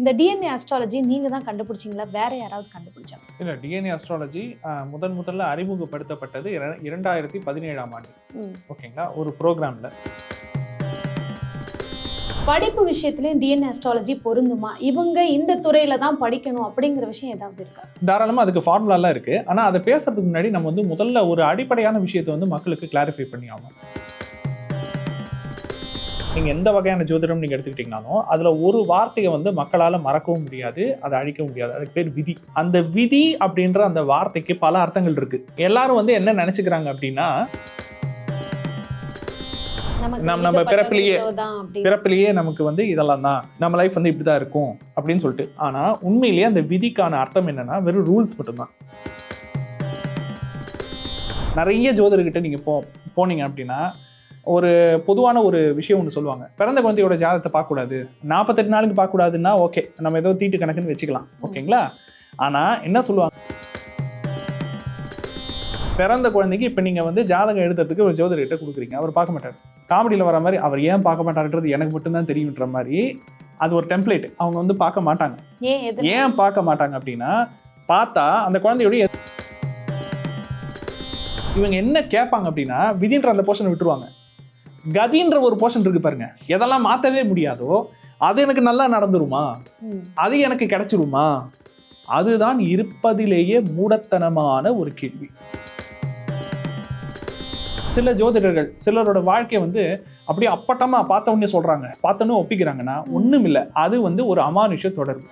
இந்த DNA astrology நீங்க தான் கண்டுபிடிச்சீங்களா? வேற யாராவது கண்டுபிடிச்சாங்க? இல்லை டிஎன்ஏ அஸ்ட்ராலஜி முதன் முதல்ல அறிமுகப்படுத்தப்பட்டது இர- இரண்டாயிரத்தி பதினேழாம் ஆண்டு. ஓகேங்களா? ஒரு ப்ரோக்ராமில். படிப்பு விஷயத்துலயும் டிஎன்ஏ அஸ்ட்ராலஜி பொருந்துமா? இவங்க இந்த துறையில தான் படிக்கணும் அப்படிங்கிற விஷயம் ஏதாவது இருக்கா? தாராளமாக அதுக்கு ஃபார்முலாலாம் இருக்குது ஆனால் அதை பேசுறதுக்கு முன்னாடி நம்ம வந்து முதல்ல ஒரு அடிப்படையான விஷயத்தை வந்து மக்களுக்கு கிளாரிஃபை பண்ணி ஆகணும். நீங்கள் எந்த வகையான ஜோதிடம் நீங்கள் எடுத்துக்கிட்டிங்கனாலும் அதில் ஒரு வார்த்தையை வந்து மக்களால் மறக்கவும் முடியாது அதை அழிக்கவும் முடியாது. அதுக்கு பேர் விதி. அந்த விதி அப்படின்ற அந்த வார்த்தைக்கு பல அர்த்தங்கள் இருக்குது எல்லாரும் வந்து என்ன நினச்சிக்கிறாங்க அப்படின்னா நம்ம- நம்ம பிறப்பிலேயே- பிறப்பிலேயே நமக்கு வந்து இதெல்லாம் தான். நம்ம லைஃப் வந்து இப்படி தான் இருக்கும் அப்படின்னு சொல்லிட்டு. ஆனால் உண்மையிலேயே அந்த விதிக்கான அர்த்தம் என்னன்னா வெறும் ரூல்ஸ் மட்டும்தான். நிறைய ஜோதிடர்கிட்ட நீங்கள் போ போனீங்க அப்படின்னா ஒரு பொதுவான ஒரு விஷயம் ஒன்று சொல்லுவாங்க. பிறந்த குழந்தையோட ஜாதகத்தை பார்க்கக்கூடாது. நாற்பத்தெட்டு நாளுக்கு பார்க்கக்கூடாதுன்னா ஓகே நம்ம ஏதோ தீட்டு கணக்குன்னு வச்சுக்கலாம். ஓகேங்களா ஆனால் என்ன சொல்லுவாங்க? பிறந்த குழந்தைக்கு இப்போ நீங்கள் வந்து ஜாதகம் எழுதுறதுக்கு ஒரு ஜோதிடர்கிட்ட கொடுக்குறீங்க. அவர் பார்க்க மாட்டார். காமெடியில் வர மாதிரி அவர் ஏன் பார்க்க மாட்டாருன்றது எனக்கு மட்டும்தான் தெரியுன்ற மாதிரி அது ஒரு டெம்ப்ளேட் அவங்க வந்து பார்க்க மாட்டாங்க. ஏன் பார்க்க மாட்டாங்க அப்படின்னா பார்த்தா அந்த குழந்தையோட எது- இவங்க என்ன கேட்பாங்க அப்படின்னா விதின்ற அந்த போர்ஷனை விட்டுருவாங்க. கதின்ற ஒரு போர்ஷன் இருக்கு பாருங்க. எதெல்லாம் மாற்றவே முடியாதோ அது எனக்கு நல்லா நடந்துருமா. அது எனக்கு கிடைச்சிருமா? அதுதான் இருப்பதிலேயே மூடத்தனமான ஒரு கேள்வி. சில ஜோதிடர்கள் சிலரோட வாழ்க்கையை வந்து அப்படியே அப்பட்டமா பார்த்த உடனே சொல்றாங்க. பார்த்தோன்னே ஒப்பிக்கிறாங்கன்னா ஒண்ணும் இல்ல அது வந்து ஒரு அமானுஷ தொடர்பு.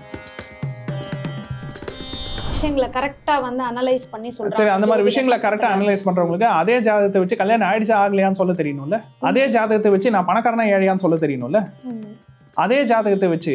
விஷயங்களை கரெக்டா வந்து அனலைஸ் பண்ணி சொல்றாங்க சரி அந்த மாதிரி விஷயங்களை கரெக்டாக கட்டத்துல. அனலைஸ் பண்றவங்களுக்கு அதே ஜாதகத்தை வச்சு கல்யாணம் ஆயிடுச்சா ஆகலையான்னு சொல்ல தெரியணும்ல அதே ஜாதகத்தை வச்சு நான் பணக்காரனா ஏழையான்னு சொல்ல தெரியணும்ல. அதே ஜாதகத்தை வச்சு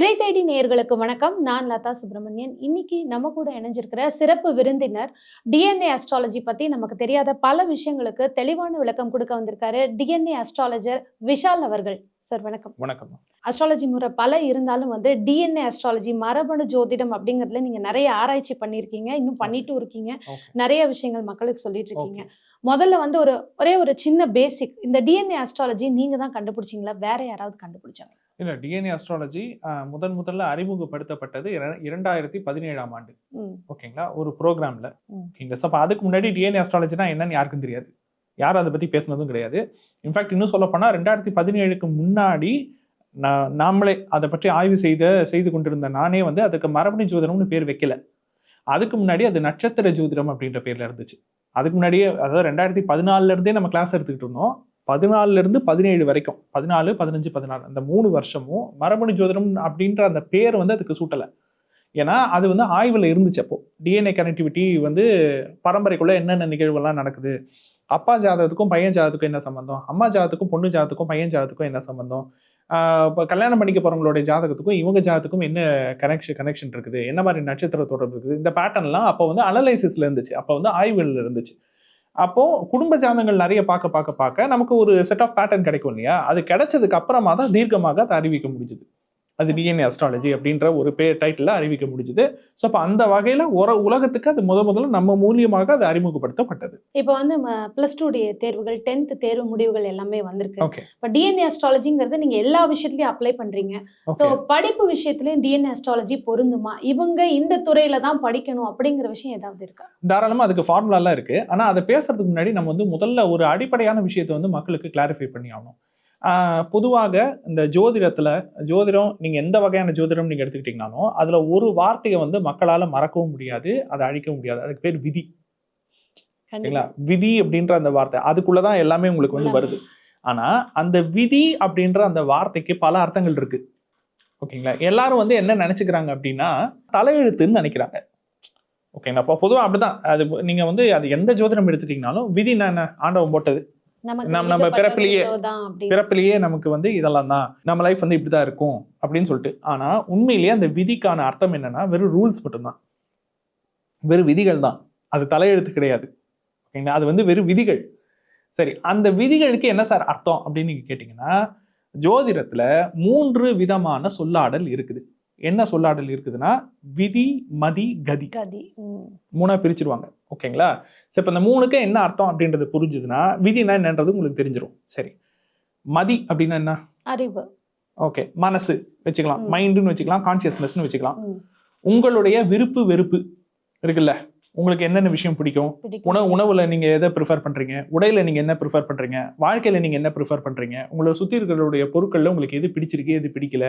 இறை தேடி நேயர்களுக்கு வணக்கம். நான் லதா சுப்பிரமணியன். இன்னைக்கு நம்ம கூட இணைஞ்சிருக்கிற சிறப்பு விருந்தினர் டிஎன்ஏ அஸ்ட்ராலஜி பத்தி நமக்கு தெரியாத பல விஷயங்களுக்கு தெளிவான விளக்கம் கொடுக்க வந்திருக்காரு டிஎன்ஏ அஸ்ட்ராலஜர் விஷால் அவர்கள். சார் வணக்கம். வணக்கம். அஸ்ட்ராலஜி முறை பல இருந்தாலும் வந்து டிஎன்ஏ அஸ்ட்ராலஜி மரபணு ஜோதிடம் அப்படிங்கிறதுல நீங்க நிறைய ஆராய்ச்சி பண்ணியிருக்கீங்க இன்னும் பண்ணிட்டும் இருக்கீங்க. நிறைய விஷயங்கள் மக்களுக்கு சொல்லிட்டு இருக்கீங்க. முதல்ல வந்து ஒரு ஒரே ஒரு சின்ன பேசிக் இந்த டிஎன்ஏ அஸ்ட்ராலஜி நீங்க தான் கண்டுபிடிச்சீங்களா? வேற யாராவது கண்டுபிடிச்சாங்க இல்ல டிஎன்ஏ அஸ்ட்ராலஜி முதன் முதல்ல அறிமுகப்படுத்தப்பட்டது இர- இரண்டாயிரத்தி பதினேழாம் ஆண்டு. ஓகேங்களா? ஒரு ப்ரோக்ராம்ல. ஓகேங்களா? ஸோ அப்போ அதுக்கு முன்னாடி டிஎன்ஏ அஸ்ட்ராலஜினா என்னன்னு யாருக்கும் தெரியாது. யாரும் அதை பத்தி பேசுனதும் கிடையாது. இன்ஃபேக்ட் இன்னும் சொல்ல போனா ரெண்டாயிரத்தி பதினேழுக்கு முன்னாடி நான் நாமளே அதை பற்றி ஆய்வு செய்த செய்து கொண்டிருந்த நானே வந்து அதுக்கு மரபணு ஜோதிடம்னு பேர் வைக்கல. அதுக்கு முன்னாடி அது நட்சத்திர ஜோதிடம் அப்படின்ற பேர்ல இருந்துச்சு. அதுக்கு முன்னாடியே அதாவது ரெண்டாயிரத்தி பதினாலுல இருந்தே நம்ம கிளாஸ் எடுத்துக்கிட்டு இருந்தோம். பதினாலுல இருந்து பதினேழு வரைக்கும். பதினாலு பதினஞ்சு பதினாறு. அந்த மூணு வருஷமும் மரபணு ஜோதிடம் அப்படின்ற அந்த பேர் வந்து அதுக்கு சூட்டலை. ஏன்னா அது வந்து ஆய்வில் இருந்துச்சு அப்போ. டிஎன்ஏ கனெக்டிவிட்டி வந்து பரம்பரைக்குள்ள என்னென்ன நிகழ்வுகள்லாம் நடக்குது? அப்பா ஜாதகத்துக்கும் பையன் ஜாதகத்துக்கும் என்ன சம்பந்தம்? அம்மா ஜாதகத்துக்கும் பொண்ணு ஜாதகத்துக்கும் பையன் ஜாதகத்துக்கும் என்ன சம்பந்தம்? இப்போ கல்யாணம் பண்ணிக்க போறவங்களுடைய ஜாதகத்துக்கும் இவங்க ஜாதகத்துக்கும் என்ன கனெக்ஷன் கனெக்ஷன் இருக்குது? என்ன மாதிரி நட்சத்திர தொடர்பு இருக்குது? இந்த பேட்டர்ன்லாம் அப்போ வந்து அனலைசிஸில் இருந்துச்சு. அப்போ வந்து ஆய்வுகள் இருந்துச்சு. அப்போது குடும்ப ஜாதகங்கள் நிறைய பார்க்க பார்க்க பார்க்க நமக்கு ஒரு செட் ஆஃப் பேட்டர்ன் கிடைக்கும் இல்லையா? அது கிடைச்சதுக்கு அப்புறமா தான் தீர்க்கமாக அதை அறிவிக்க முடிஞ்சுது. அது டிஎன்ஏ அஸ்ட்ராலஜி அப்படின்ற ஒரு பேர் டைட்டில் அறிவிக்க முடிஞ்சுது. ஸோ அப்போ அந்த வகையில் ஒரு உலகத்துக்கு அது முத முதல்ல நம்ம மூலியமாக அது அறிமுகப்படுத்தப்பட்டது. இப்போ வந்து பிளஸ் டூ தேர்வுகள் டென்த் தேர்வு முடிவுகள் எல்லாமே வந்திருக்கு. இப்போ டிஎன்ஏ அஸ்ட்ராலஜிங்கிறது நீங்க எல்லா விஷயத்துலயும் அப்ளை பண்றீங்க. ஸோ படிப்பு விஷயத்துலயும் டிஎன்ஏ அஸ்ட்ராலஜி பொருந்துமா? இவங்க இந்த துறையில தான் படிக்கணும் அப்படிங்கிற விஷயம் ஏதாவது இருக்கா? தாராளமாக அதுக்கு ஃபார்முலாலாம் இருக்கு. ஆனால் அதை பேசுறதுக்கு முன்னாடி நம்ம வந்து முதல்ல ஒரு அடிப்படையான விஷயத்தை வந்து மக்களுக்கு கிளாரிஃபை பண்ணி ஆகணும். பொதுவாக இந்த ஜோதிடத்தில் ஜோதிடம் நீங்கள் எந்த வகையான ஜோதிடம் நீங்கள் எடுத்துக்கிட்டிங்கனாலும் அதில் ஒரு வார்த்தையை வந்து மக்களால் மறக்கவும் முடியாது அதை அழிக்கவும் முடியாது. அதுக்கு பேர் விதி. சரிங்களா? விதி அப்படின்ற அந்த வார்த்தை அதுக்குள்ள தான் எல்லாமே உங்களுக்கு வந்து வருது. ஆனா அந்த விதி அப்படின்ற அந்த வார்த்தைக்கு பல அர்த்தங்கள் இருக்கு. ஓகேங்களா? எல்லாரும் வந்து என்ன நினைச்சுக்கிறாங்க அப்படின்னா தலையெழுத்துன்னு நினைக்கிறாங்க. ஓகேங்களா? அப்போ பொதுவாக அப்படிதான். அது நீங்க வந்து அது எந்த ஜோதிடம் எடுத்துட்டீங்கனாலும் விதி என்ன? ஆண்டவன் போட்டது. நம்ம- பிறப்பிலேயே- பிறப்பிலேயே நமக்கு வந்து இதெல்லாம் தான். நம்ம லைஃப் வந்து இப்படிதான் இருக்கும் அப்படின்னு சொல்லிட்டு. ஆனா உண்மையிலேயே அந்த விதிக்கான அர்த்தம் என்னன்னா வெறும் ரூல்ஸ் மட்டும்தான். வெறும் விதிகள் தான். அது தலையெழுத்து கிடையாது. ஓகேங்களா? அது வந்து வெறும் விதிகள். சரி அந்த விதிகளுக்கு என்ன சார் அர்த்தம் அப்படின்னு நீங்க கேட்டீங்கன்னா ஜோதிடத்துல மூன்று விதமான சொல்லாடல் இருக்குது. என்ன சொல்லாடல் இருக்குதுன்னா விதி மதி கதி. மூணா பிரிச்சிருவாங்க. ஓகேங்களா? சரி இப்போ இந்த மூணுக்கு என்ன அர்த்தம் அப்படின்றது புரிஞ்சுதுன்னா விதினா என்னன்றது உங்களுக்கு தெரிஞ்சிடும் சரி. மதி அப்படின்னா என்ன? அறிவு. ஓகே. மனசு வச்சுக்கலாம். மைண்டுன்னு வச்சுக்கலாம். கான்சியஸ்னஸ்னு வச்சுக்கலாம். உங்களுடைய விருப்பு வெறுப்பு இருக்குல்ல? உங்களுக்கு என்னென்ன விஷயம் பிடிக்கும்? பிடிக்கும். உணவு உணவுல நீங்க எதை ப்ரிஃபர் பண்றீங்க? உடையில நீங்க என்ன ப்ரிஃபர் பண்றீங்க? வாழ்க்கையில நீங்க என்ன ப்ரிஃபர் பண்றீங்க? உங்களை சுத்தி இருக்கிறவருடைய பொருட்கள்ல உங்களுக்கு எது பிடிச்சிருக்கு எது பிடிக்கல?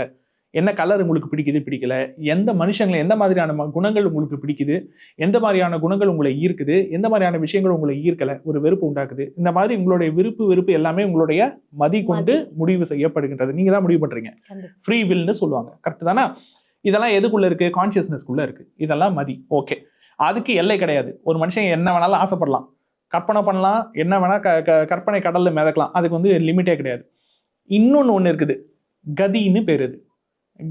என்ன கலர் உங்களுக்கு பிடிக்குது பிடிக்கல? எந்த மனுஷங்களை எந்த மாதிரியான குணங்கள் உங்களுக்கு பிடிக்குது? எந்த மாதிரியான குணங்கள் உங்களை ஈர்க்குது? எந்த மாதிரியான விஷயங்கள் உங்களை ஈர்க்கல? ஒரு வெறுப்பு உண்டாக்குது. இந்த மாதிரி உங்களுடைய விருப்பு வெறுப்பு எல்லாமே உங்களுடைய மதி கொண்டு முடிவு செய்யப்படுகின்றது. நீங்க தான் முடிவு பண்றீங்க. கண்டிப்பா. ஃப்ரீ வில்னு சொல்லுவாங்க. கரெக்ட் தானே? இதெல்லாம் எதுக்குள்ள இருக்கு? கான்சியஸ்னஸ்க்குள்ள இருக்கு. இதெல்லாம் மதி. ஓகே அதுக்கு எல்லை கிடையாது. ஒரு மனுஷன் என்ன வேணாலும் ஆசைப்படலாம். கற்பனை பண்ணலாம். என்ன வேணா க க- கற்பனை கடல்ல மிதக்கலாம். அதுக்கு வந்து லிமிட்டே கிடையாது. இன்னொன்று ஒன்று இருக்குது. கதின்னு பேர் இது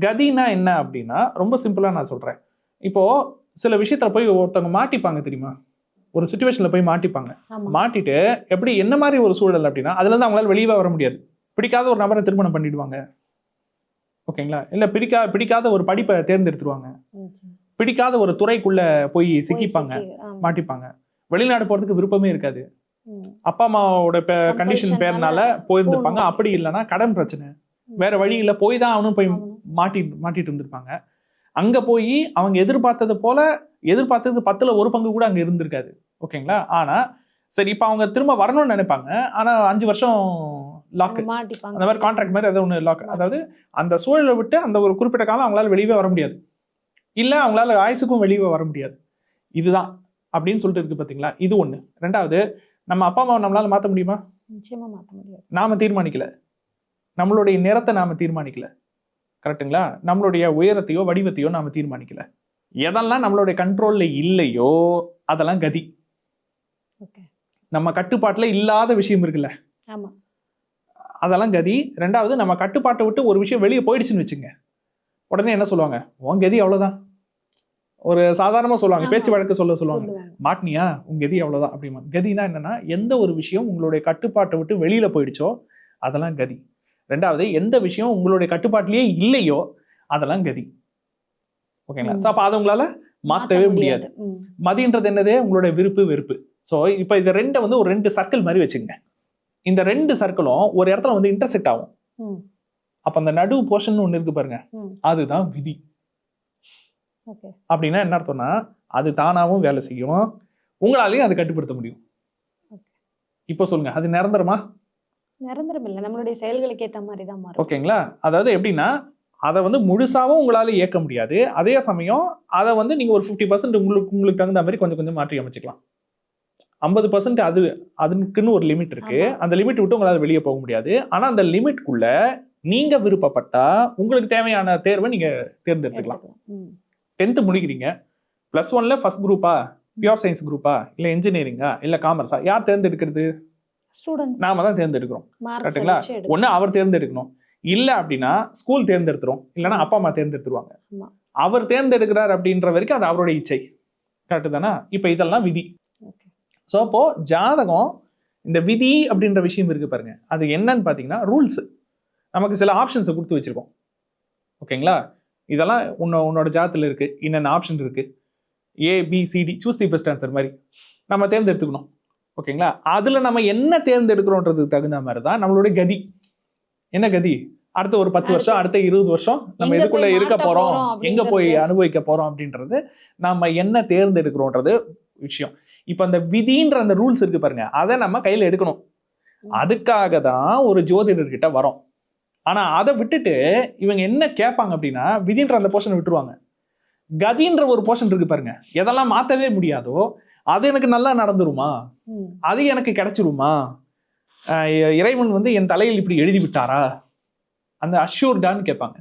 கதினா என்ன அப்படின்னா ரொம்ப சிம்பிளா நான் சொல்றேன். இப்போ சில விஷயத்துல போய் ஒருத்தவங்க மாட்டிப்பாங்க தெரியுமா? ஒரு சுச்சுவேஷன்ல போய் மாட்டிப்பாங்க. மாட்டிட்டு எப்படி என்ன மாதிரி ஒரு சூழல் அப்படின்னா அதுல இருந்து அவங்களால வெளியே வர முடியாது. பிடிக்காத ஒரு நபரை திருமணம் பண்ணிடுவாங்க. ஓகேங்களா? இல்ல பிடிக்கா பிடிக்காத ஒரு படிப்பை தேர்ந்தெடுத்துருவாங்க. பிடிக்காத ஒரு துறைக்குள்ள போய் சிக்கிப்பாங்க. மாட்டிப்பாங்க. வெளிநாடு போறதுக்கு விருப்பமே இருக்காது. அப்பா அம்மாவோட கண்டிஷன் பேர்னால போயிருந்திருப்பாங்க. அப்படி இல்லைன்னா கடன் பிரச்சனை. வேற வழி இல்ல போய் தான் அவனும் போய். மாட்டி மாட்டிட்டு இருந்திருப்பாங்க. அங்க போய் அவங்க எதிர்பார்த்தது போல எதிர்பார்த்தது பத்துல ஒரு பங்கு கூட அங்க இருந்திருக்காது. ஓகேங்களா? ஆனா சரி இப்ப அவங்க திரும்ப வரணும்னு நினைப்பாங்க. ஆனா அஞ்சு வருஷம் லாக் அந்த மாதிரி கான்ட்ராக்ட் மாதிரி ஏதோ ஒன்று லாக் அதாவது அந்த சூழலை விட்டு அந்த ஒரு குறிப்பிட்ட காலம் அவங்களால வெளியவே வர முடியாது. இல்ல அவங்களால ஆயுசுக்கும் வெளியே வர முடியாது. இதுதான். அப்படின்னு சொல்லிட்டு இருக்கு பாத்தீங்களா? இது ஒண்ணு. ரெண்டாவது நம்ம அப்பா அம்மாவை நம்மளால மாத்த முடியுமா? நிச்சயமா முடியாது. நாம தீர்மானிக்கல. நம்மளுடைய நிறத்தை நாம தீர்மானிக்கல. கரெக்ட்டுங்களா? நம்மளுடைய உயரத்தையோ வடிவத்தையோ நாம தீர்மானிக்கல. எதெல்லாம் நம்மளுடைய கண்ட்ரோல்ல இல்லையோ அதெல்லாம் கதி. நம்ம கட்டுப்பாட்டுல இல்லாத விஷயம் இருக்குல்ல. அதெல்லாம் கதி. ரெண்டாவது நம்ம கட்டுப்பாட்டை விட்டு ஒரு விஷயம் வெளியே போயிடுச்சுன்னு வச்சுங்க. உடனே என்ன சொல்லுவாங்க? உன் கதி அவ்வளவுதான். ஒரு சாதாரணமா சொல்லுவாங்க. பேச்சு வழக்கு சொல்ல சொல்லுவாங்க. மாட்டினியா? உன் கதி அவ்வளவுதான். அப்படிமா கதினா என்னன்னா எந்த ஒரு விஷயம் உங்களுடைய கட்டுப்பாட்டை விட்டு வெளியில போயிடுச்சோ அதெல்லாம் கதி. ரெண்டாவது எந்த விஷயம் உங்களுடைய கட்டுப்பாட்டிலேயே இல்லையோ அதெல்லாம் கதி. ஓகேங்களா. ஸோ அப்போ அதை உங்களால மாத்தவே முடியாது. மதின்றது என்னது? உங்களுடைய விருப்பு வெறுப்பு. ஸோ இப்போ இது ரெண்டை வந்து ஒரு ரெண்டு சர்க்கிள் மாதிரி வச்சுங்க இந்த ரெண்டு சர்க்கிளும் ஒரு இடத்துல வந்து இன்டர்செக்ட் ஆகும். அப்ப அந்த நடு போர்ஷன் ஒன்று இருக்கு பாருங்க. அதுதான் விதி. அப்படின்னா என்ன அர்த்தம்னா அது தானாவும் வேலை செய்யும். உங்களாலையும் அதை கட்டுப்படுத்த முடியும். இப்போ சொல்லுங்க. அது நிரந்தரமா? நிரந்தரம் இல்லை. நம்மளுடைய செயல்களுக்கு ஏத்த மாதிரி தான் மாறும். ஓகேங்களா? அதாவது எப்படின்னா அதை வந்து முழுசாவும் உங்களால இயக்க முடியாது. அதே சமயம் அதை வந்து நீங்க ஒரு ஃபிஃப்டி பர்சன்ட் உங்களுக்கு உங்களுக்கு தகுந்த மாதிரி கொஞ்சம் கொஞ்சம் மாற்றி அமைச்சுக்கலாம். ஐம்பது பர்சன்ட் அது அதுக்குன்னு ஒரு லிமிட் இருக்கு. அந்த லிமிட் விட்டு உங்களால வெளியே போக முடியாது. ஆனா அந்த லிமிட்குள்ள நீங்க விருப்பப்பட்டா உங்களுக்கு தேவையான தேர்வை நீங்க தேர்ந்தெடுத்துக்கலாம். டென்த்து முடிக்கிறீங்க. ப்ளஸ் ஒன்ல ஃபர்ஸ்ட் குரூப்பா பியூர் சயின்ஸ் குரூப்பா இல்லை இன்ஜினியரிங்கா இல்லை காமர்ஸா யார் தேர்ந்தெடுக்கிறது? ஸ்டூடெண்ட்ஸ் நாம தான் தேர்ந்தெடுக்கிறோம். எடுக்கணும். ஒன்று அவர் தேர்ந்தெடுக்கணும். இல்லை அப்படின்னா ஸ்கூல் தேர்ந்தெடுத்துரும். இல்லைன்னா அப்பா அம்மா தேர்ந்தெடுத்துருவாங்க. அவர் தேர்ந்தெடுக்கிறார் அப்படின்ற வரைக்கும் அது அவருடைய இச்சை. கரெக்டு தானே? இப்போ இதெல்லாம் விதி. ஸோ அப்போ ஜாதகம் இந்த விதி அப்படின்ற விஷயம் இருக்கு பாருங்க. அது என்னன்னு பார்த்தீங்கன்னா ரூல்ஸ் நமக்கு சில ஆப்ஷன்ஸை கொடுத்து வச்சிருக்கோம். ஓகேங்களா? இதெல்லாம் உன்ன உன்னோட ஜாதத்தில் இருக்கு. என்னென்ன ஆப்ஷன் இருக்கு? A B C D choose the best answer மாதிரி. நம்ம தேர்ந்தெடுத்துக்கணும். ஓகேங்களா? அதுல நம்ம என்ன தேர்ந்தெடுக்கிறோன்றதுக்கு தகுந்த மாதிரி தான் நம்மளுடைய கதி. என்ன கதி? அடுத்த ஒரு பத்து வருஷம் அடுத்த இருபது வருஷம் நம்ம போய் இருக்க போறோம்? எங்க போய். அனுபவிக்க போறோம் அப்படின்றது நம்ம என்ன தேர்ந்தெடுக்கிறோன்றது விஷயம். இப்போ அந்த விதின்ற அந்த ரூல்ஸ் இருக்கு பாருங்க. அதை நம்ம கையில எடுக்கணும். அதுக்காக தான் ஒரு ஜோதிடர்கிட்ட வரோம். ஆனா அதை விட்டுட்டு இவங்க என்ன கேட்பாங்க அப்படின்னா விதின்ற அந்த போர்ஷனை விட்டுருவாங்க. கதின்ற ஒரு போர்ஷன் இருக்கு பாருங்க. எதெல்லாம் மாத்தவே முடியாதோ அது எனக்கு நல்லா நடந்துருமா. அது எனக்கு கிடைச்சிருமா? இறைவன் வந்து என் தலையில் இப்படி எழுதி விட்டாரா அந்த அஷ்யூர்டான்னு கேட்பாங்க.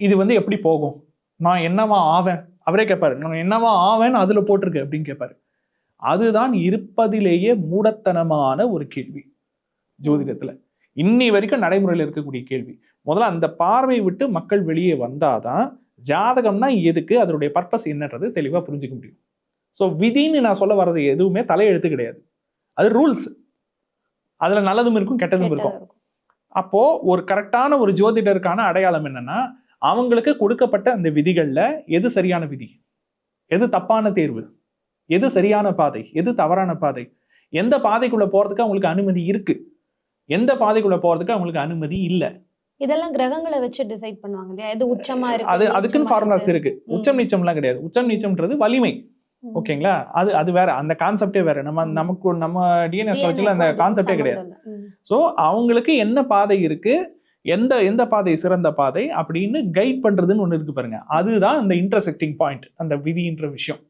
இது வந்து எப்படி போகும்? நான் என்னவா ஆவேன்? அவரே கேட்பாரு நான் என்னவா ஆவேன்னு அதுல போட்டிருக்கு அப்படின்னு கேட்பாரு. அதுதான் இருப்பதிலேயே மூடத்தனமான ஒரு கேள்வி ஜோதிடத்துல. இன்னி வரைக்கும் நடைமுறையில் இருக்கக்கூடிய கேள்வி. முதல்ல அந்த பார்வை விட்டு மக்கள் வெளியே வந்தாதான் ஜாதகம்னா எதுக்கு? அதனுடைய பர்பஸ் என்னன்றது தெளிவா புரிஞ்சுக்க முடியும். ஸோ விதின்னு நான் சொல்ல வர்றது எதுவுமே தலையெழுத்து கிடையாது. அது ரூல்ஸ் அதுல நல்லதும் இருக்கும் கெட்டதும் இருக்கும் கெட்டதா இருக்கும். அப்போ ஒரு கரெக்டான ஒரு ஜோதிடருக்கான அடையாளம் என்னன்னா அவங்களுக்கு கொடுக்கப்பட்ட அந்த விதிகள்ல எது சரியான விதி? எது தப்பான தேர்வு? எது சரியான பாதை? எது தவறான பாதை? எந்த பாதைக்குள்ள போறதுக்கு அவங்களுக்கு அனுமதி இருக்கு? எந்த பாதைக்குள்ள போறதுக்கு அவங்களுக்கு அனுமதி இல்ல? இதெல்லாம் கிரகங்களை வச்சு டிசைட் பண்ணுவாங்க இல்லையா? எது உச்சமா இருக்கு அது அதுக்குன்னு ஃபார்முலாஸ் இருக்கு. உச்சம் நீச்சம்லாம் கிடையாது. உச்சம் நீச்சம்ன்றது வலிமை. ஓகேங்களா? அது அது வேற அந்த கான்செப்டே வேற. நம்ம. நமக்கு நம்ம டிஎன்எஸ் வச்சுல அந்த கான்செப்டே கிடையாது. ஸோ அவங்களுக்கு என்ன பாதை இருக்கு? எந்த எந்த பாதை சிறந்த பாதை அப்படின்னு கைட் பண்றதுன்னு ஒண்ணு இருக்கு பாருங்க. அதுதான் அந்த இன்டர்செக்டிங் பாயிண்ட் அந்த விதின்ற விஷயம்.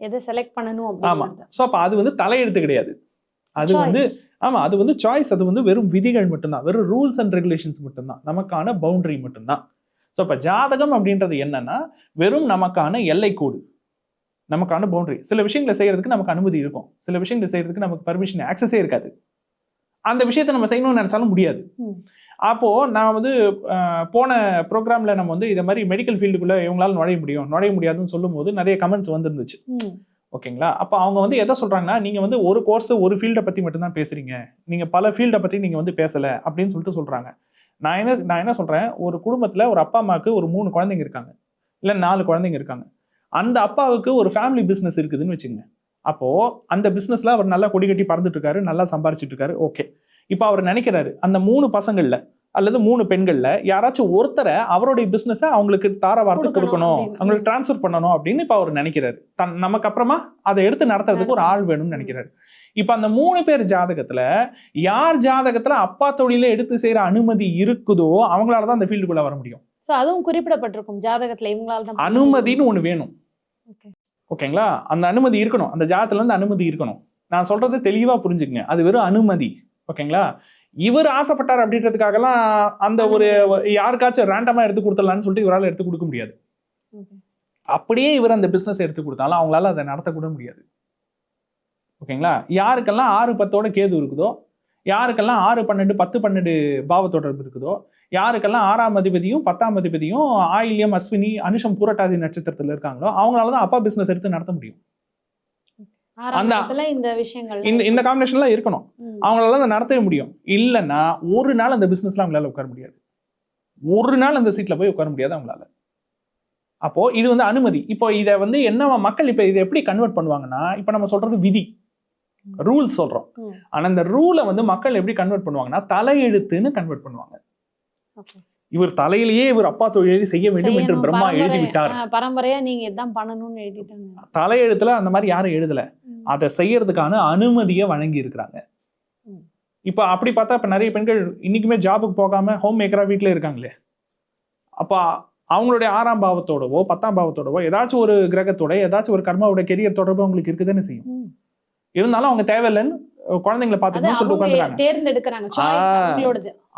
எதை செலக்ட் பண்ணணும் ஆமா. ஸோ அப்ப அது வந்து தலையெழுத்து கிடையாது. அது வந்து. ஆமா அது வந்து சாய்ஸ் அது வந்து வெறும் விதிகள் மட்டும்தான். வெறும் ரூல்ஸ் அண்ட் ரெகுலேஷன்ஸ் மட்டும்தான். நமக்கான பவுண்டரி மட்டும்தான். ஸோ இப்போ ஜாதகம் அப்படின்றது என்னன்னா வெறும் நமக்கான எல்லைக்கோடு நமக்கான பவுண்டரி சில விஷயங்களை செய்யறதுக்கு நமக்கு அனுமதி இருக்கும். சில விஷயங்களை செய்யறதுக்கு நமக்கு பர்மிஷன் ஆக்சஸே இருக்காது. அந்த விஷயத்தை நம்ம செய்யணும்னு நினைச்சாலும் முடியாது. ம். அப்போ நான் வந்து போன ப்ரோக்ராம்ல நம்ம வந்து இதை மாதிரி மெடிக்கல் ஃபீல்டுக்குள்ள இவங்களால நுழைய முடியும். நுழைய முடியாதுன்னு சொல்லும்போது நிறைய கமெண்ட்ஸ் வந்துருந்துச்சு. ஓகேங்களா? அப்போ அவங்க வந்து எதை சொல்றாங்கன்னா நீங்க வந்து ஒரு கோர்ஸ் ஒரு ஃபீல்டை பத்தி மட்டும் தான் பேசுறீங்க. நீங்க பல ஃபீல்டை பத்தி நீங்க வந்து பேசல. அப்படின்னு சொல்லிட்டு சொல்றாங்க. நான் என்ன நான் என்ன சொல்றேன்? ஒரு குடும்பத்துல ஒரு அப்பா அம்மாவுக்கு ஒரு மூணு குழந்தைங்க இருக்காங்க. இல்ல நாலு குழந்தைங்க இருக்காங்க. அந்த அப்பாவுக்கு ஒரு ஃபேமிலி பிசினஸ் இருக்குதுன்னு வச்சுக்கோங்க. அப்போ அந்த பிசினஸ்ல அவர் நல்லா கொடி கட்டி பறந்துட்டு இருக்காரு நல்லா சம்பாரிச்சிட்டு இருக்காரு ஓகே இப்போ அவர் நினைக்கிறாரு அந்த மூணு பசங்கள்ல அல்லது மூணு பெண்கள்ல யாராச்சும் ஒருத்தரை அவருடைய பிசினஸை அவங்களுக்கு தார வார்த்தை கொடுக்கணும். அவங்களுக்கு டிரான்ஸ்ஃபர் பண்ணணும் அப்படின்னு இப்போ அவர் நினைக்கிறாரு. தன் நமக்கு அப்புறமா அதை எடுத்து நடத்துறதுக்கு ஒரு ஆள் வேணும்னு நினைக்கிறாரு. இப்ப அந்த மூணு பேர் ஜாதகத்துல யார் ஜாதகத்துல அப்பா தொழில எடுத்து செய்யற அனுமதி இருக்குதோ அவங்களால தான் அந்த ஃபீல்டுக்குள்ள வர முடியும். அதுவும் குறிப்பிடப்பட்டிருக்கும் ஜாதகத்துல இவங்களால தான் அனுமதின்னு ஒண்ணு வேணும். ஓகேங்களா அந்த அனுமதி இருக்கணும். அந்த ஜாதத்துல இருந்து அனுமதி இருக்கணும். நான் சொல்றது தெளிவா புரிஞ்சுக்கங்க. அது வெறும் அனுமதி. ஓகேங்களா இவர் ஆசைப்பட்டார் அப்படின்றதுக்காகலாம் அந்த ஒரு யாருக்காச்சும் ரேண்டமா எடுத்து கொடுத்துடலாம்னு சொல்லிட்டு இவரால எடுத்து கொடுக்க முடியாது. அப்படியே இவர் அந்த பிசினஸ் எடுத்து கொடுத்தாலும் அவங்களால அதை நடத்தக்கூட முடியாது. ஓகேங்களா யாருக்கெல்லாம் ஆறு பத்தோட கேது இருக்குதோ யாருக்கெல்லாம் ஆறு பன்னெண்டு பத்து பன்னெண்டு பாவ தொடர்பு இருக்குதோ யாருக்கெல்லாம் ஆறாம் அதிபதியும் பத்தாம் அதிபதியும் ஆயில்யம் அஸ்வினி அனுஷம் பூரட்டாதி நட்சத்திரத்துல இருக்காங்களோ அவங்களால தான் அப்பா பிசினஸ் எடுத்து நடத்த முடியும். அந்த- இந்த விஷயங்கள் இந்த இந்த காம்பினேஷன்லாம் இருக்கணும். அவங்களால அதை நடத்தவே முடியும். இல்லைன்னா ஒரு நாள் அந்த பிசினஸ்ல அவங்களால உட்கார முடியாது. ஒரு நாள் அந்த சீட்ல போய் உட்கார முடியாது அவங்களால. அப்போ இது வந்து அனுமதி. இப்போ இதை வந்து என்ன மக்கள் இப்போ இதை எப்படி கன்வெர்ட் பண்ணுவாங்கன்னா இப்போ நம்ம சொல்றது விதி. ரூல்ஸ் சொல்றோம். ஆனா இந்த ரூலை வந்து மக்கள் எப்படி கன்வெர்ட் பண்ணுவாங்கன்னா தலையெழுத்துன்னு கன்வெர்ட் பண்ணுவாங்க. இவர் தலையிலேயே இவர் அப்பா தொழிலை செய்ய வேண்டும் என்று பிரம்மா எழுதி பரம்பரை- விட்டார். ஆ, பரம்பரையா நீங்க இதான் பண்ணணும்னு எழுதிட்டாங்க. தலையெழுத்துல அந்த மாதிரி யாரும் எழுதல. அதை செய்யறதுக்கான அனுமதியை வழங்கி இருக்கிறாங்க. இப்போ அப்படி பார்த்தா இப்ப நிறைய பெண்கள் இன்னைக்குமே ஜாபுக்கு போகாம ஹோம் மேக்கரா வீட்ல இருக்காங்களே. அப்ப அவங்களுடைய ஆறாம் பாவத்தோடவோ பத்தாம் பாவத்தோடவோ ஏதாச்சும் ஒரு கிரகத்தோட ஏதாச்சும் ஒரு கர்மாவோட கெரியர் தொடர்பு அவங்களுக்கு இருக்குதானே செய்யும். இருந்தாலும் அவங்க தேவையில்லைன்னு குழந்தைங்களை பார்த்துக்கணும்னு சொல்லிட்டு உட்காந்துறாங்க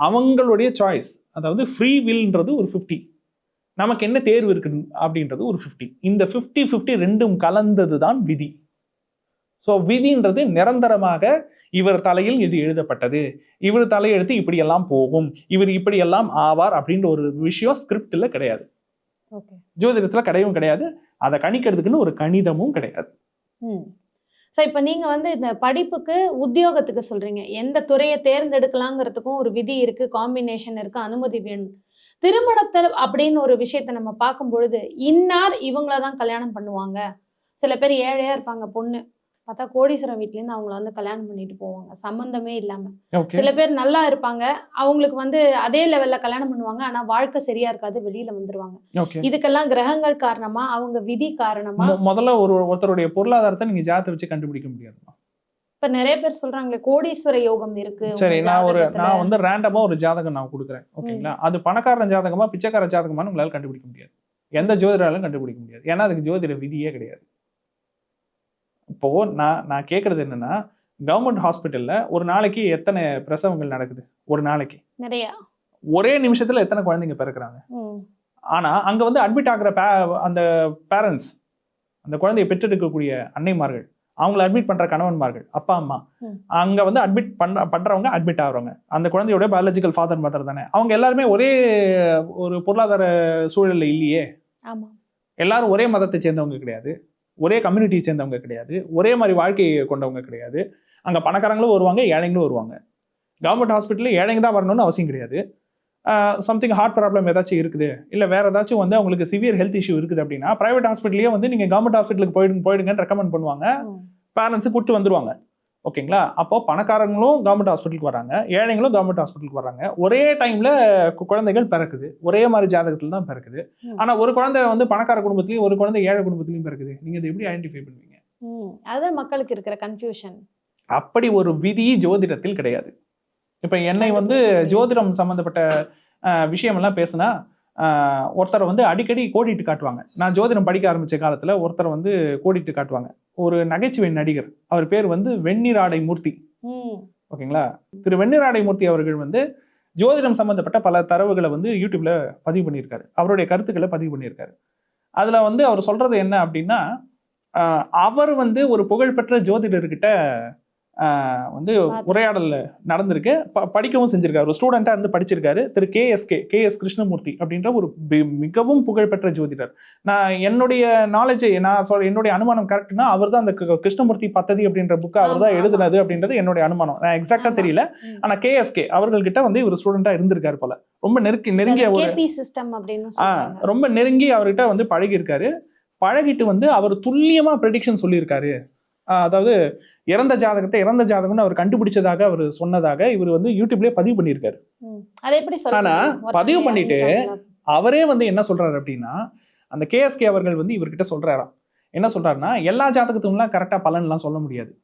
அவங்களுடைய சாய்ஸ் அதாவது ஃப்ரீ வில்ன்றது ஒரு ஃபிஃப்டி நமக்கு என்ன தேர்வு இருக்கு அப்படின்றது ஒரு ஃபிஃப்டி இந்த ஃபிஃப்டி ஃபிஃப்டி ரெண்டும் கலந்தது தான் விதி. ஸோ விதின்றது நிரந்தரமாக இவர் தலையில் இது எழுதப்பட்டது. இவர் தலையெழுத்து இப்படியெல்லாம் போகும். இவர் இப்படியெல்லாம் ஆவார் அப்படின்ற ஒரு விஷயம் ஸ்கிரிப்டில் கிடையாது. ஜோதிடத்தில் கிடையவும் கிடையாது. அதை கணிக்கிறதுக்குன்னு ஒரு கணிதமும் கிடையாது. ஸோ இப்போ நீங்கள் வந்து இந்த படிப்புக்கு உத்தியோகத்துக்கு சொல்கிறீங்க எந்த துறையை தேர்ந்தெடுக்கலாங்கிறதுக்கும் ஒரு விதி இருக்குது காம்பினேஷன் இருக்குது அனுமதி வேணும். திருமணத்தை அப்படின்னு ஒரு விஷயத்தை நம்ம பார்க்கும் பொழுது இன்னார் இவங்கள தான் கல்யாணம் பண்ணுவாங்க. சில பேர் ஏழையாக இருப்பாங்க பொண்ணு. பார்த்தா கோடீஸ்வரம் வீட்லேருந்து அவங்கள வந்து கல்யாணம் பண்ணிட்டு போவாங்க. சம்மந்தமே இல்லாமல் சில பேர் நல்லா இருப்பாங்க. அவங்களுக்கு வந்து அதே லெவலில் கல்யாணம் பண்ணுவாங்க. ஆனால் வாழ்க்கை சரியா இருக்காது வெளியில வந்துருவாங்க. இதுக்கெல்லாம் கிரகங்கள் காரணமா அவங்க விதி காரணமா முதல்ல ஒரு ஒருத்தருடைய பொருளாதாரத்தை நீங்க ஜாதகத்தை வச்சு கண்டுபிடிக்க முடியாதுமா? இப்ப நிறைய பேர் சொல்றாங்களே கோடீஸ்வர யோகம் இருக்கு. சரி நான் ஒரு. நான் வந்து ரேண்டமா ஒரு ஜாதகம் நான் கொடுக்குறேன். ஓகேங்களா? அது பணக்காரன் ஜாதகமா பிச்சைக்கார ஜாதகமான்னு உங்களால கண்டுபிடிக்க முடியாது. எந்த ஜோதிடராலும் கண்டுபிடிக்க முடியாது. ஏன்னா அதுக்கு ஜோதிட விதியே கிடையாது. இப்போ நான் நான் கேட்கறது என்னன்னா கவர்மெண்ட் ஹாஸ்பிட்டல்ல ஒரு நாளைக்கு எத்தனை பிரசவங்கள் நடக்குது? ஒரு நாளைக்கு. நிறைய. ஒரே நிமிஷத்துல எத்தனை குழந்தைங்க பிறக்குறாங்க? ஆனா அங்க வந்து அட்மிட் ஆகுற அந்த பேரண்ட்ஸ் அந்த குழந்தையை பெற்றெடுக்கக்கூடிய அன்னைமார்கள் அவங்கள அட்மிட் பண்ற கணவன்மார்கள் அப்பா அம்மா. அங்க வந்து அட்மிட் பண்ற பண்றவங்க அட்மிட் ஆகுறவங்க. அந்த குழந்தையோட பயாலஜிக்கல் ஃபாதர் மதர் தானே. அவங்க எல்லாருமே ஒரே ஒரு பொருளாதார சூழல்ல இல்லையே? ஆமா எல்லாரும் ஒரே மதத்தை சேர்ந்தவங்க கிடையாது. ஒரே கம்யூனிட்டியை சேர்ந்தவங்க கிடையாது. ஒரே மாதிரி வாழ்க்கையை கொண்டவங்க கிடையாது. அங்க பணக்காரங்களும் வருவாங்க ஏழைங்களும் வருவாங்க. கவர்மெண்ட் ஹாஸ்பிட்டலில் ஏழைங்க தான் வரணும்னு அவசியம் கிடையாது. சம்திங் ஹார்ட் ப்ராப்ளம் ஏதாச்சும் இருக்குது இல்லை வேற ஏதாச்சும் வந்து அவங்களுக்கு சிவியர் ஹெல்த் இஷ்யூ இருக்குது அப்படின்னா பிரைவேட் ஹாஸ்பிட்டலே வந்து நீங்கள் கவர்மெண்ட் ஹாஸ்பிட்டலுக்கு போயிடுங்க போயிடுங்கன்னு ரெக்கமெண்ட் பண்ணுவாங்க. பேரண்ட்ஸு கூப்பிட்டு வந்துருவாங்க. ஓகேங்களா? அப்போ பணக்காரங்களும் கவர்மெண்ட் ஹாஸ்பிட்டலுக்கு வராங்க. ஏழைங்களும் கவர்மெண்ட் ஹாஸ்பிட்டலுக்கு வராங்க. ஒரே டைம்ல குழந்தைகள் பிறக்குது. ஒரே மாதிரி ஜாதகத்தில் தான் பிறக்குது. ம். ஆனா ஒரு குழந்தை வந்து பணக்கார குடும்பத்திலயும் ஒரு குழந்தை ஏழை குடும்பத்திலயும் பிறக்குது. நீங்க இதை எப்படி ஐடென்டிஃபை பண்ணுவீங்க. அதுதான் மக்களுக்கு இருக்கிற கன்ஃபியூஷன் அப்படி ஒரு விதி ஜோதிடத்தில் கிடையாது. இப்ப என்னை வந்து ஜோதிடம் சம்பந்தப்பட்ட அஹ், விஷயமெல்லாம் பேசுனா ஒருத்தரை வந்து அடிக்கடி கோடிட்டு காட்டுவாங்க. நான் ஜோதிடம் படிக்க ஆரம்பிச்ச காலத்துல ஒருத்தரை வந்து கோடிட்டு காட்டுவாங்க. ஒரு நகைச்சுவை நடிகர். அவர் பேர் வந்து வெண்ணிராடை மூர்த்தி. ஓகேங்களா? திரு வெண்ணிராடை மூர்த்தி அவர்கள் வந்து ஜோதிடம் சம்பந்தப்பட்ட பல தரவுகளை வந்து யூடியூப்ல பதிவு பண்ணியிருக்காரு. அவருடைய கருத்துக்களை பதிவு பண்ணியிருக்காரு. அதுல வந்து அவர் சொல்றது என்ன அப்படின்னா அவர் வந்து ஒரு புகழ்பெற்ற ஜோதிடர்கிட்ட வந்து உரையாடல் நடந்திருக்கு. ப- படிக்கவும் செஞ்சிருக்காரு. ஒரு ஸ்டூடெண்டா இருந்து படிச்சிருக்காரு. Thiru K S K S Krishnamurthy அப்படின்ற ஒரு மிகவும் புகழ்பெற்ற ஜோதிடர். நான் என்னுடைய நாலேஜ் நான் சொல்ற என்னுடைய அனுமானம் கரெக்ட்னா அவர் தான் அந்த கிருஷ்ணமூர்த்தி பத்ததி அப்படின்ற புக்கை அவர் தான் எழுதுனது அப்படின்றது என்னுடைய அனுமானம். நான் எக்ஸாக்டா ஆமா. தெரியல. ம். ஆனா கேஎஸ்கே அவர்கள்கிட்ட வந்து இவர் ஸ்டூடெண்டா இருந்திருக்காரு போல. ரொம்ப நெருக்கி நெருங்கிய ஒரு சிஸ்டம் அப்படின்னு ரொம்ப நெருங்கி அவர்கிட்ட வந்து பழகி இருக்காரு பழகிட்டு வந்து அவர் துல்லியமா ப்ரெடிக்ஷன் சொல்லியிருக்காரு. அதாவது இறந்த ஜாதகத்தை இறந்த ஜாதகம்னு அவர் கண்டுபிடிச்சதாக அவர் சொன்னதாக இவர் வந்து யூடியூப்லயே பதிவு பண்ணியிருக்காரு. ஆனா, பதிவு பண்ணிட்டு? அவரே வந்து என்ன சொல்றாரு அப்படின்னா அந்த கேஎஸ்கே அவர்கள் வந்து இவர்கிட்ட சொல்றாராம். என்ன சொல்றாருன்னா எல்லா ஜாதகத்துக்குலாம் கரெக்டா பலன்லாம் சொல்ல முடியாது.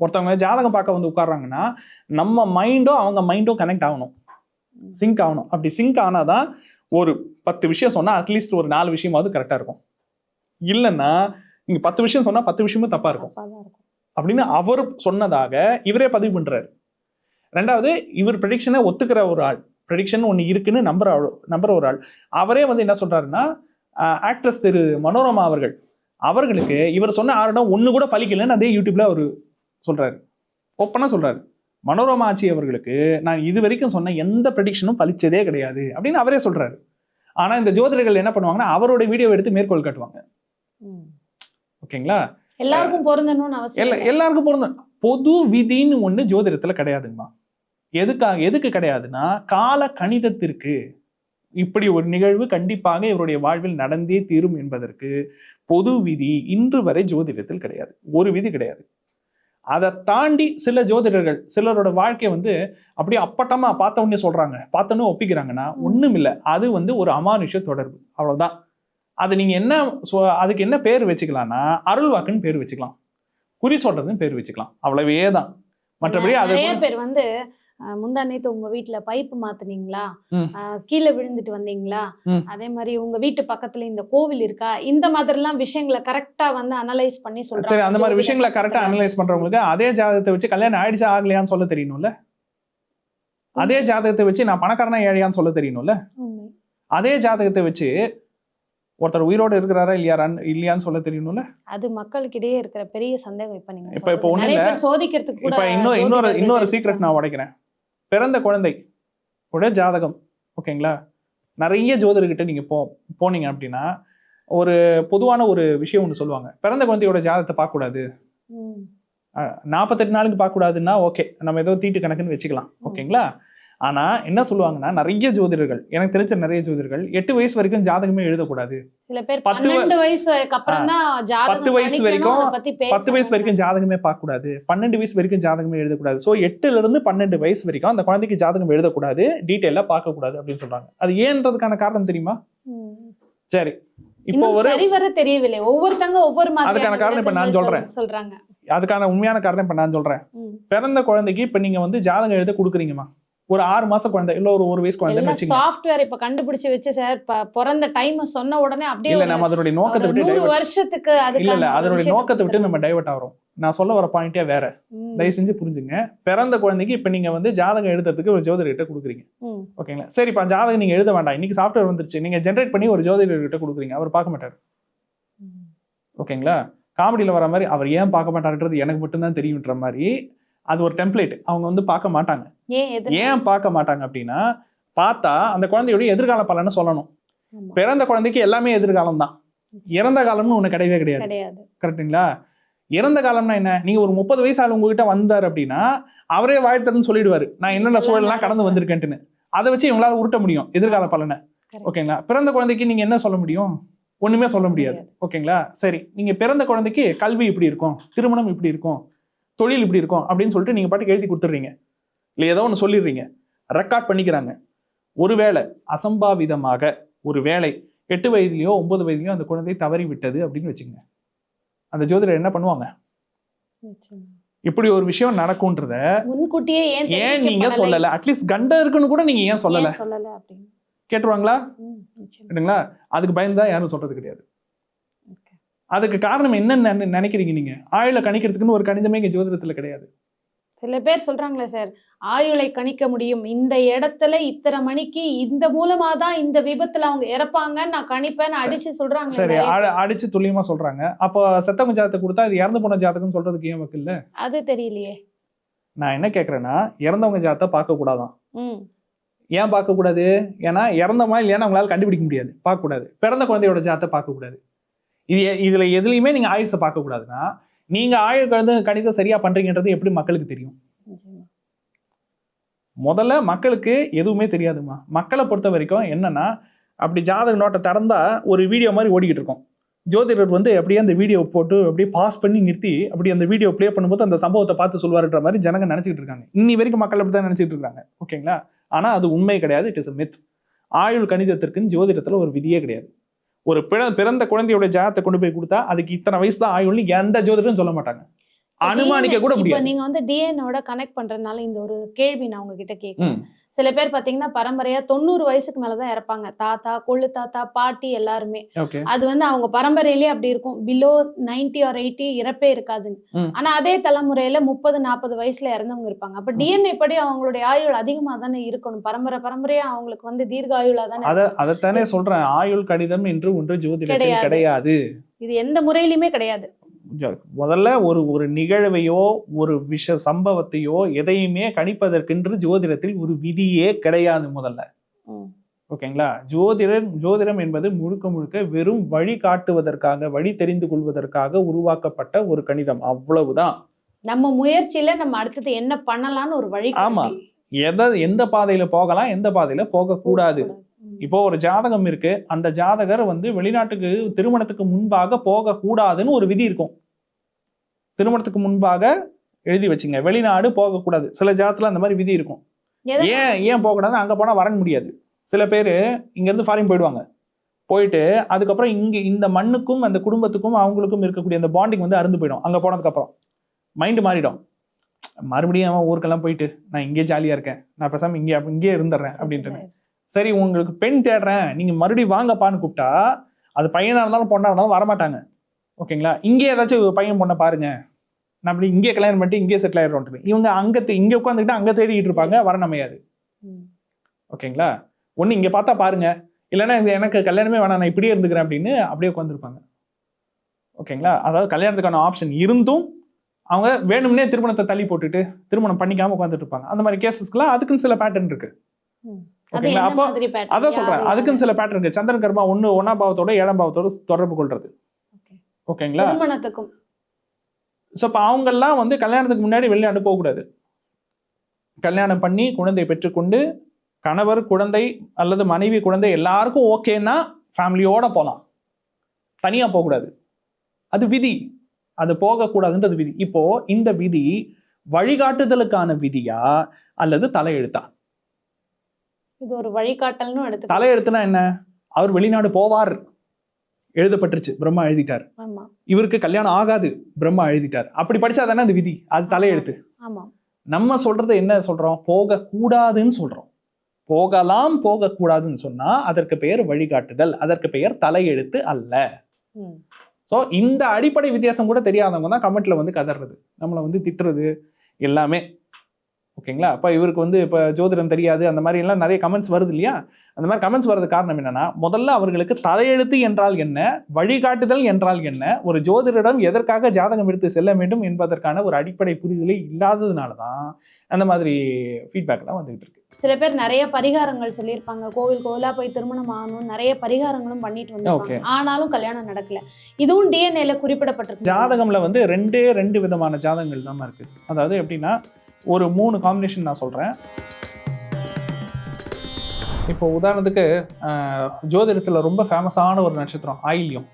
ஒருத்தவங்க ஜாதகம் பார்க்க வந்து உட்கார்றாங்கன்னா நம்ம மைண்டும் அவங்க மைண்டும் கனெக்ட் ஆகணும். சிங்க் ஆகணும். அப்படி சிங்க் ஆனாதான் ஒரு பத்து விஷயம் சொன்னா அட்லீஸ்ட் ஒரு நாலு விஷயமாவது கரெக்டா இருக்கும். இல்லைன்னா நீங்க பத்து விஷயம் சொன்னா பத்து விஷயமும் தப்பா இருக்கும். அப்படின்னு அவர் சொன்னதாக இவரே பதிவு பண்றாரு. ரெண்டாவது இவர் ப்ரெடிக்ஷனை ஒத்துக்கிற ஒரு ஆள். ப்ரெடிக்ஷன் ஒன்று இருக்குன்னு நம்புற நம்புற ஒரு ஆள். அவரே வந்து என்ன சொல்றாருன்னா ஆக்ட்ரஸ் திரு மனோரமா அவர்கள். அவர்களுக்கு இவர் சொன்ன ஆரிடம் ஒன்று கூட பலிக்கலைன்னு அதே யூடியூப்ல அவர் சொல்றாரு. ஓப்பனா சொல்றாரு. மனோரமா ஆச்சி அவர்களுக்கு நான் இது வரைக்கும் சொன்ன எந்த ப்ரெடிக்ஷனும் பலிச்சதே கிடையாது அப்படின்னு அவரே சொல்றாரு. ஆனா இந்த ஜோதிடர்கள் என்ன பண்ணுவாங்கன்னா அவரோட வீடியோ எடுத்து மேற்கோள் காட்டுவாங்க. ஓகேங்களா? எல்லாருக்கும் பொருந்தணும்னு அவசியம். எல்லாருக்கும் பொருந்தும். பொது விதின்னு ஒண்ணு ஜோதிடத்துல கிடையாதுங்கம்மா. எதுக்காக எதுக்கு கிடையாதுன்னா கால கணிதத்திற்கு இப்படி ஒரு நிகழ்வு கண்டிப்பாக இவருடைய வாழ்வில் நடந்தே தீரும் என்பதற்கு பொது விதி இன்று வரை ஜோதிடத்தில் கிடையாது. ஒரு விதி கிடையாது. அதை தாண்டி சில ஜோதிடர்கள் சிலரோட வாழ்க்கையை வந்து அப்படியே அப்பட்டமா பார்த்த உடனே சொல்றாங்க. பார்த்தோன்னே ஒப்பிக்கிறாங்கன்னா. ஒண்ணும் இல்லை அது வந்து ஒரு அமானுஷ தொடர்பு. அவ்வளவுதான். அது நீங்க என்ன சொ- அதுக்கு என்ன பேர் வச்சுக்கலாம்னா அருள்வாக்குன்னு பேர் வச்சுக்கலாம். குறி சொல்றதுன்னு பேர் வச்சுக்கலாம். அவ்வளவே தான் மற்றபடி அது நிறைய பேர் வந்து முந்தா நேத்து உங்க வீட்ல பைப் மாத்துனீங்களா? கீழே விழுந்துட்டு வந்தீங்களா. அதே மாதிரி உங்க வீட்டு பக்கத்துல இந்த கோவில் இருக்கா? இந்த மாதிரி எல்லாம் விஷயங்களை கரெக்டா வந்து அனலைஸ் பண்ணி சொல்றாங்க. சரி அந்த மாதிரி விஷயங்களை கரெக்டா. அனலைஸ் பண்றவங்களுக்கு அதே ஜாதகத்தை வச்சு கல்யாணம் ஆயிடுச்சா ஆகலையான்னு சொல்ல தெரியணும்ல அதே ஜாதகத்தை வச்சு நான் பணக்காரனா ஏழையான்னு சொல்ல தெரியணும்ல. அதே ஜாதகத்தை வச்சு ஒருத்தர் உயிரோடு இருக்கிறாரா இல்லையாரான்னு இல்லையான்னு சொல்ல தெரியணும்ல? அது மக்களுக்கிடையே இருக்கிற பெரிய சந்தேகம் இப்ப நீங்க இப்ப- இப்ப நிறைய இல்ல. சோதிக்கிறதுக்கு இப்ப இன்னொரு இன்னொரு இன்னொரு. சீக்ரெட் நான் உடைக்கிறேன். பிறந்த குழந்தை உடைய ஜாதகம் ஓகேங்களா? நிறைய ஜோதிடர்கிட்ட நீங்க போ போனீங்க அப்படின்னா ஒரு பொதுவான ஒரு விஷயம் ஒன்று சொல்லுவாங்க. பிறந்த குழந்தையோட ஜாதகத்தை பார்க்கக்கூடாது. நாற்பத்தெட்டு நாளுக்கு பார்க்கக்கூடாதுன்னா ஓகே. நம்ம ஏதோ தீட்டு கணக்குன்னு வச்சுக்கலாம். ஓகேங்களா? ஆனா என்ன சொல்லுவாங்கன்னா நிறைய ஜோதிடர்கள் எனக்கு தெரிஞ்ச நிறைய ஜோதிடர்கள் எட்டு வயசு வரைக்கும் ஜாதகமே எழுதக்கூடாது. சில பேர் பத்து வ- பன்னெண்டு வயசுக்கு அப்புறம் தான் ஜாதகம் பத்து வயசு வரைக்கும் பத்தி வயசு. வரைக்கும் ஜாதகமே பார்க்கக்கூடாது. பன்னெண்டு வயசு வரைக்கும் ஜாதகமே எழுதக்கூடாது. ஸோ எட்டுல இருந்து பன்னெண்டு வயசு வரைக்கும் அந்த குழந்தைக்கு ஜாதகம் எழுதக்கூடாது டீட்டெயிலாக பார்க்கக்கூடாது அப்படின்னு சொல்றாங்க. அது ஏன்றதுக்கான காரணம் தெரியுமா. சரி. இப்போ ஒரு சரிவர தெரியவில்லை. ஒவ்வொருத்தங்க ஒவ்வொரு மாதிரியான அதுக்கான காரணம் இப்ப நான் சொல்றேன். சொல்றாங்க. அதுக்கான உண்மையான காரணம் இப்போ நான் சொல்றேன். பிறந்த குழந்தைக்கு இப்போ நீங்க வந்து ஜாதகம் எழுத கொடுக்குறீங்கம்மா. ஒரு ஆறு மாச குழந்தை இல்ல ஒரு ஒரு வயசு வச்சுங்க சாஃப்ட்வேர் இப்ப கண்டுபிடிச்சு வச்சு சார் பிறந்த டைம் சொன்ன உடனே அப்படியே இல்ல ஒரு- நம்ம அதனுடைய நோக்கத்தை ஒரு விட்டு divert- வருஷத்துக்கு இல்ல அதுக்கான இல்ல ஒரு அதனுடைய நோக்கத்தை விட்டு. நம்ம டைவர்ட் ஆகிறோம். நான் சொல்ல வர பாயிண்டே வேற. தயவு செஞ்சு புரிஞ்சுங்க. பிறந்த குழந்தைக்கு இப்ப நீங்க வந்து ஜாதகம் எழுதுறதுக்கு ஒரு ஜோதிடர்கிட்ட கொடுக்குறீங்க. ஓகேங்களா சரி இப்ப ஜாதகம் நீங்க எழுத வேண்டாம். இன்னைக்கு சாஃப்ட்வேர் வந்துருச்சு. நீங்க ஜென்ரேட் பண்ணி ஒரு ஜோதிடர்கிட்ட கொடுக்குறீங்க. அவர் பார்க்க மாட்டார். ஓகேங்களா காமெடியில் வர மாதிரி அவர் ஏன் பார்க்க மாட்டாருன்றது எனக்கு மட்டும்தான் தெரியுன்ற மாதிரி அது ஒரு டெம்ப்ளேட் அவங்க வந்து பார்க்க மாட்டாங்க. ஏன் பார்க்க மாட்டாங்க அப்படின்னா பார்த்தா அந்த குழந்தையோட எதிர்கால பலனை சொல்லணும். பிறந்த குழந்தைக்கு எல்லாமே எதிர்காலம் தான். இறந்த காலம்னு ஒண்ணு கிடையவே கிடையாது. கரெக்ட்டுங்களா? இறந்த காலம்னா என்ன? நீங்க ஒரு முப்பது வயசு ஆள் உங்ககிட்ட வந்தார் அப்படின்னா அவரே வாழ்த்ததுன்னு சொல்லிடுவாரு. நான் என்னென்ன சூழல்லாம் கடந்து வந்திருக்கேன்ட்டுன்னு. அதை வச்சு இவங்களால உருட்ட முடியும் எதிர்கால பலனை. ஓகேங்களா? பிறந்த குழந்தைக்கு நீங்க என்ன சொல்ல முடியும்? ஒண்ணுமே சொல்ல முடியாது. ஓகேங்களா? சரி நீங்க பிறந்த குழந்தைக்கு கல்வி இப்படி இருக்கும் திருமணம் இப்படி இருக்கும் தொழில் இப்படி இருக்கும் அப்படின்னு சொல்லிட்டு நீங்க பாட்டுக்கு எழுதி கொடுத்துட்றீங்க. இல்லை ஏதோ ஒன்று சொல்லிடுறீங்க. ரெக்கார்ட் பண்ணிக்கிறாங்க. ஒருவேளை அசம்பாவிதமாக ஒரு வேளை எட்டு வயதுலயோ ஒன்பது வயதுலயோ அந்த குழந்தை தவறி விட்டது அப்படின்னு வச்சுக்கோங்க. அந்த ஜோதிடர் என்ன பண்ணுவாங்க. இப்படி ஒரு விஷயம் நடக்கும்ன்றத முன்கூட்டியே ஏன்? நீங்க சொல்லல? அட்லீஸ்ட் கண்ட இருக்குன்னு கூட நீங்க ஏன் சொல்லல? கேட்டுருவாங்களா? அதுக்கு பயந்துதான் யாரும் சொல்றது கிடையாது. அதுக்கு காரணம் என்னன்னு நினை- நினைக்கிறீங்க நீங்க? ஆயுள கணிக்கிறதுக்குன்னு ஒரு கணிதமே இங்க ஜோதிடத்துல கிடையாது. சில பேர் சொல்றாங்களே சார் ஆயுளை கணிக்க முடியும். இந்த இடத்துல இத்தனை மணிக்கு இந்த மூலமா தான் இந்த விபத்துல அவங்க இறப்பாங்கன்னு நான் கணிப்பேன். அடிச்சு சொல்றாங்க சரி அடிச்சு துல்லியமா சொல்றாங்க. அப்போ செத்தவங்க ஜாதகத்தை கொடுத்தா இது இறந்து போன ஜாதகம்னு சொல்றதுக்கு ஏன் வக்கில்ல அது தெரியலையே. நான் என்ன கேக்குறேன்னா இறந்தவங்க ஜாதகத்தை பார்க்க கூடாதான். ஏன் பார்க்க கூடாது? ஏன்னா இறந்தமா இல்லையான்னு அவங்களால கண்டுபிடிக்க முடியாது. பார்க்க கூடாது. பிறந்த குழந்தையோட ஜாதத்தை பார்க்க கூடாது. இது இதுல எதுலையுமே நீங்க ஆயுசை பார்க்க கூடாதுன்னா நீங்க ஆயுள் கணித கணிதம் சரியா பண்றீங்கன்றது எப்படி மக்களுக்கு தெரியும். முதல்ல மக்களுக்கு எதுவுமே தெரியாதுமா மக்களை பொறுத்த வரைக்கும் என்னன்னா அப்படி ஜாதக நோட்டை திறந்தா ஒரு வீடியோ மாதிரி ஓடிக்கிட்டு இருக்கும். ஜோதிடர் வந்து அப்படியே அந்த வீடியோ போட்டு அப்படியே பாஸ் பண்ணி நிறுத்தி அப்படி அந்த வீடியோ ப்ளே பண்ணும்போது அந்த சம்பவத்தை பார்த்து சொல்வாருன்ற மாதிரி ஜனங்க நினைச்சிட்டு இருக்காங்க. இன்னி வரைக்கும் மக்கள் அப்படி தான் நினைச்சிட்டு இருக்காங்க. ஓகேங்களா? ஆனா அது உண்மை கிடையாது. இட் இஸ் மித் ஆயுள் கணிதத்திற்குன்னு ஜோதிடத்துல ஒரு விதியே கிடையாது. ஒரு பிற- பிறந்த குழந்தையோட ஜாதத்தை கொண்டு போய் கொடுத்தா அதுக்கு இத்தனை வயசு தான் ஆயுள்னு எந்த ஜோதிடரும் சொல்ல மாட்டாங்க. அனுமானிக்க கூட முடியாது. நீங்க வந்து டிஎன்ஓட கனெக்ட் பண்றதுனால இந்த ஒரு கேள்வி நான் உங்ககிட்ட கேட்கிறேன். சில பேர் பாத்தீங்கன்னா பரம்பரையா தொண்ணூறு வயசுக்கு மேலதான் இறப்பாங்க. தாத்தா கொள்ளு தாத்தா பாட்டி எல்லாருமே. அது வந்து அவங்க பரம்பரையிலேயே அப்படி இருக்கும். பிலோ 90 ஆர் எயிட்டி இறப்பே இருக்காதுன்னு. ஆனா அதே தலைமுறையில முப்பது நாற்பது வயசுல இறந்தவங்க இருப்பாங்க. அப்ப டிஎன்ஏ படி அவங்களுடைய ஆயுள் அதிகமா தானே இருக்கணும். பரம்பரை பரம்பரையா அவங்களுக்கு வந்து தீர்க்க ஆயுளா தானே அத அதைத்தானே சொல்றேன். ஆயுள் கடிதம் என்று ஒன்று ஜோதிடத்தில் கிடையாது. இது எந்த முறையிலுமே கிடையாது. முதல்ல ஒரு ஒரு நிகழ்வையோ ஒரு விஷ சம்பவத்தையோ எதையுமே கணிப்பதற்கென்று ஜோதிடத்தில் ஒரு விதியே கிடையாது முதல்ல. ஓகேங்களா? ஜோதிடர் ஜோதிடம் என்பது முழுக்க முழுக்க வெறும் வழி காட்டுவதற்காக வழி தெரிந்து கொள்வதற்காக உருவாக்கப்பட்ட ஒரு கணிதம். அவ்வளவுதான். நம்ம முயற்சியில நம்ம அடுத்தது என்ன பண்ணலாம்னு ஒரு வழி ஆமா. எதை எந்த பாதையில போகலாம் எந்த பாதையில போகக்கூடாது. இப்போ ஒரு ஜாதகம் இருக்கு. அந்த ஜாதகர் வந்து வெளிநாட்டுக்கு திருமணத்துக்கு முன்பாக போக கூடாதுன்னு ஒரு விதி இருக்கும். திருமணத்துக்கு முன்பாக எழுதி வச்சுங்க. வெளிநாடு போகக்கூடாது. சில ஜாதத்துல அந்த மாதிரி விதி இருக்கும். ஏன் ஏன் போகக்கூடாது? அங்க போனா வர முடியாது. சில பேர் இங்க இருந்து ஃபாரின் போயிடுவாங்க. போயிட்டு அதுக்கப்புறம் இங்க இந்த மண்ணுக்கும் அந்த குடும்பத்துக்கும் அவங்களுக்கும் இருக்கக்கூடிய அந்த பாண்டிங் வந்து அருந்து போயிடும். அங்க போனதுக்கு அப்புறம் மைண்டு மாறிடும். மறுபடியும் அவன் ஊருக்கெல்லாம் போயிட்டு நான் இங்கே ஜாலியா இருக்கேன். நான் பேசாம இங்கே இங்கே இருந்துடுறேன் அப்படின்ட்டு. சரி உங்களுக்கு பெண் தேடுறேன் நீங்க மறுபடியும் வாங்கப்பான்னு கூப்பிட்டா அது பையனா இருந்தாலும் பொண்ணா இருந்தாலும் வரமாட்டாங்க. ஓகேங்களா? இங்கே ஏதாச்சும் பையன் பொண்ணை பாருங்க. நான் அப்படி இங்கே கல்யாணம் பண்ணிட்டு இங்கே செட்டில் ஆயிடுறோம் இவங்க அங்க இங்க உட்காந்துக்கிட்டு அங்க தேடிட்டு இருப்பாங்க வர. ஓகேங்களா? ஒண்ணு இங்க பார்த்தா பாருங்க. இல்லைன்னா எனக்கு கல்யாணமே வேணாம் நான் இப்படியே இருந்துக்கிறேன் அப்படின்னு அப்படியே உட்காந்துருப்பாங்க ஓகேங்களா? அதாவது கல்யாணத்துக்கான ஆப்ஷன் இருந்தும் அவங்க வேணும்னே திருமணத்தை தள்ளி போட்டுட்டு திருமணம் பண்ணிக்காம உட்காந்துட்டு இருப்பாங்க. அந்த மாதிரி கேசஸ்க்குலாம் அதுக்குன்னு சில பேட்டர்ன் இருக்கு. ம். அது ஓகேங்களா அப்போ? அதான் சொல்றேன். அதுக்குன்னு சில பேட்டர்ன் இருக்கு. சந்திரன் கர்மா ஒன்னா பாவத்தோட ஏழாம் பாவத்தோட தொடர்பு கொள்றது. ஓகேங்களா? திருமணத்துக்கும். ஸோ இப்போ அவங்கெல்லாம் வந்து கல்யாணத்துக்கு முன்னாடி வெளிநாடு போகக்கூடாது கல்யாணம் பண்ணி குழந்தை பெற்றுக்கொண்டு கணவர் குழந்தை அல்லது மனைவி குழந்தை எல்லாருக்கும் ஓகேன்னா ஃபேமிலியோட போகலாம் தனியாக போகக்கூடாது அது விதி. அது போகக்கூடாதுன்றது விதி. இப்போ இந்த விதி வழிகாட்டுதலுக்கான விதியா அல்லது தலையெழுத்தா? இது ஒரு வழிகாட்டல்னு எடுத்து தலையெழுத்துனா என்ன? அவர் வெளிநாடு போவார். எழுதப்பட்டுருச்சு. பிரம்மா எழுதிட்டார். இவருக்கு கல்யாணம் ஆகாது. பிரம்மா எழுதிட்டார். அப்படி படிச்சா தானே அந்த விதி? அது தலையெழுத்து. நம்ம சொல்றது என்ன சொல்றோம்? போகக்கூடாதுன்னு சொல்றோம். போகலாம் போகக்கூடாதுன்னு சொன்னா அதற்கு பெயர் வழிகாட்டுதல். அதற்கு பெயர் தலையெழுத்து அல்ல. ஸோ இந்த அடிப்படை வித்தியாசம் கூட தெரியாதவங்க தான் கமெண்ட்ல வந்து கதறது. நம்மளை வந்து திட்டுறது எல்லாமே. ஓகேங்களா? அப்போ இவருக்கு வந்து இப்போ ஜோதிடம் தெரியாது அந்த மாதிரி எல்லாம் நிறைய கமெண்ட்ஸ் வருது இல்லையா? அந்த மாதிரி கமெண்ட்ஸ் வர்றது காரணம் என்னன்னா முதல்ல அவர்களுக்கு தலையெழுத்து என்றால் என்ன வழிகாட்டுதல் என்றால் என்ன ஒரு ஜோதிடரிடம் எதற்காக ஜாதகம் எடுத்து செல்ல வேண்டும் என்பதற்கான ஒரு அடிப்படை புரிதலே இல்லாததுனால தான் அந்த மாதிரி ஃபீட்பேக்லாம் வந்துகிட்டு இருக்கு. சில பேர் நிறைய பரிகாரங்கள் சொல்லியிருப்பாங்க. கோவில் கோவிலா போய் திருமணம் ஆகணும் நிறைய பரிகாரங்களும் பண்ணிட்டு வந்திருப்பாங்க. ஆனாலும் கல்யாணம் நடக்கல. இதுவும் டிஎன்ஏல குறிப்பிடப்பட்டிருக்கு. ஜாதகம்ல வந்து ரெண்டே ரெண்டு விதமான ஜாதகங்கள் தான் இருக்கு. அதாவது எப்படின்னா ஒரு மூணு காம்பினேஷன் நான் சொல்றேன். இப்போ உதாரணத்துக்கு ஜோதிடத்துல ரொம்ப ஃபேமஸான ஒரு நட்சத்திரம் ஆயில்யம்.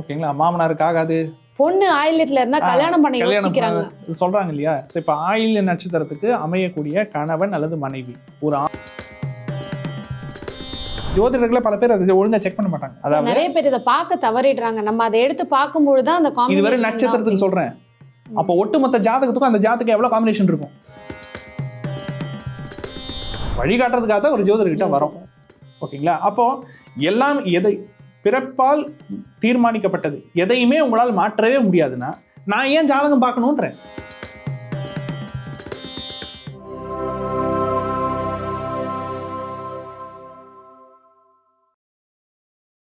ஓகேங்களா? மாமனாருக்கு ஆகாது. பொண்ணு ஆயில்யத்துல இருந்தா ஆ, கல்யாணம் பண்ண யோசிக்கிறாங்க. சொல்றாங்க இல்லையா? ஸோ இப்போ ஆயில்ய நட்சத்திரத்துக்கு அமையக்கூடிய கணவன் அல்லது மனைவி ஒரு ஜோதிடர்களை பல பேர் அதை ஒழுங்கா செக் பண்ண மாட்டாங்க. அதாவது நிறைய பேர் இதை பார்க்க தவறிடுறாங்க. நம்ம அதை எடுத்து பார்க்கும்பொழுது தான் அந்த இதுவரை combination நட்சத்திரத்துக்கு சொல்றேன். அப்போ ஒட்டுமொத்த ஜாதகத்துக்கும் அந்த ஜாதகம் எவ்வளவு காம்பினேஷன் இருக்கும்? வழிகாட்டுறதுக்காக தான் ஒரு ஜோதிடர்கிட்ட வரோம். ஓகேங்களா? அப்போ எல்லாம் எதை பிறப்பால் தீர்மானிக்கப்பட்டது எதையுமே உங்களால் மாற்றவே முடியாதுன்னா நான் ஏன் ஜாதகம் பார்க்கணுன்றேன்